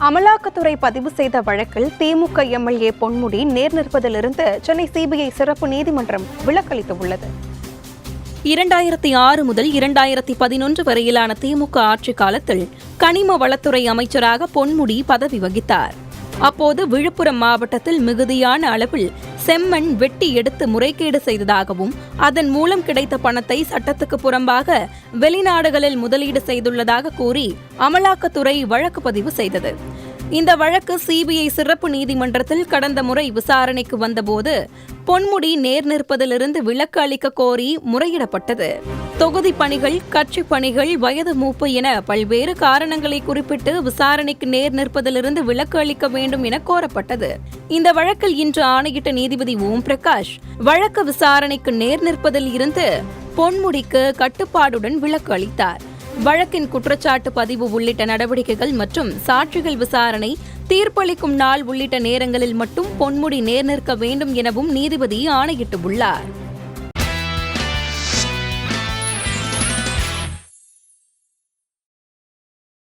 அமலாக்கத்துறை பதிவு செய்த வழக்கில் திமுக எம்எல்ஏ பொன்முடி நேர் நிற்பதிலிருந்து சென்னை சிபிஐ சிறப்பு நீதிமன்றம் விலக்களித்துள்ளது. இரண்டாயிரத்தி ஆறு முதல் இரண்டாயிரத்தி பதினொன்று வரையிலான திமுக ஆட்சி காலத்தில் கனிம வளத்துறை அமைச்சராக பொன்முடி பதவி வகித்தார். அப்போது விழுப்புரம் மாவட்டத்தில் மிகுதியான அளவில் செம்மண் வெட்டி எடுத்து முறைகேடு செய்ததாகவும் அதன் மூலம் கிடைத்த பணத்தை சட்டத்துக்கு புறம்பாக வெளிநாடுகளில் முதலீடு செய்துள்ளதாக கூறி அமலாக்கத்துறை வழக்கு பதிவு செய்தது. இந்த வழக்கு சிபிஐ சிறப்பு நீதிமன்றத்தில் கடந்த முறை விசாரணைக்கு வந்தபோது பொன்முடி நேர் நிற்பதிலிருந்து விலக்கு அளிக்க கோரி முறையிடப்பட்டது. தொகுதி பணிகள் கட்சி பணிகள் வயது மூப்பு என பல்வேறு காரணங்களை குறிப்பிட்டு விசாரணைக்கு நேர் நிற்பதிலிருந்து விலக்கு அளிக்க வேண்டும் என கோரப்பட்டது. இந்த வழக்கில் இன்று ஆணையிட்ட நீதிபதி ஓம் பிரகாஷ் வழக்கு விசாரணைக்கு நேர் நிற்பதில் இருந்து பொன்முடிக்கு கட்டுப்பாடுடன் விலக்கு அளித்தார். வழக்கின் குற்றச்சாட்டு பதிவு உள்ளிட்ட நடவடிக்கைகள் மற்றும் சாட்சிகள் விசாரணை தீர்ப்பளிக்கும் நாள் உள்ளிட்ட நேரங்களில் மட்டும் பொன்முடி நேர்நிற்க வேண்டும் எனவும் நீதிபதி ஆணையிட்டுள்ளார்.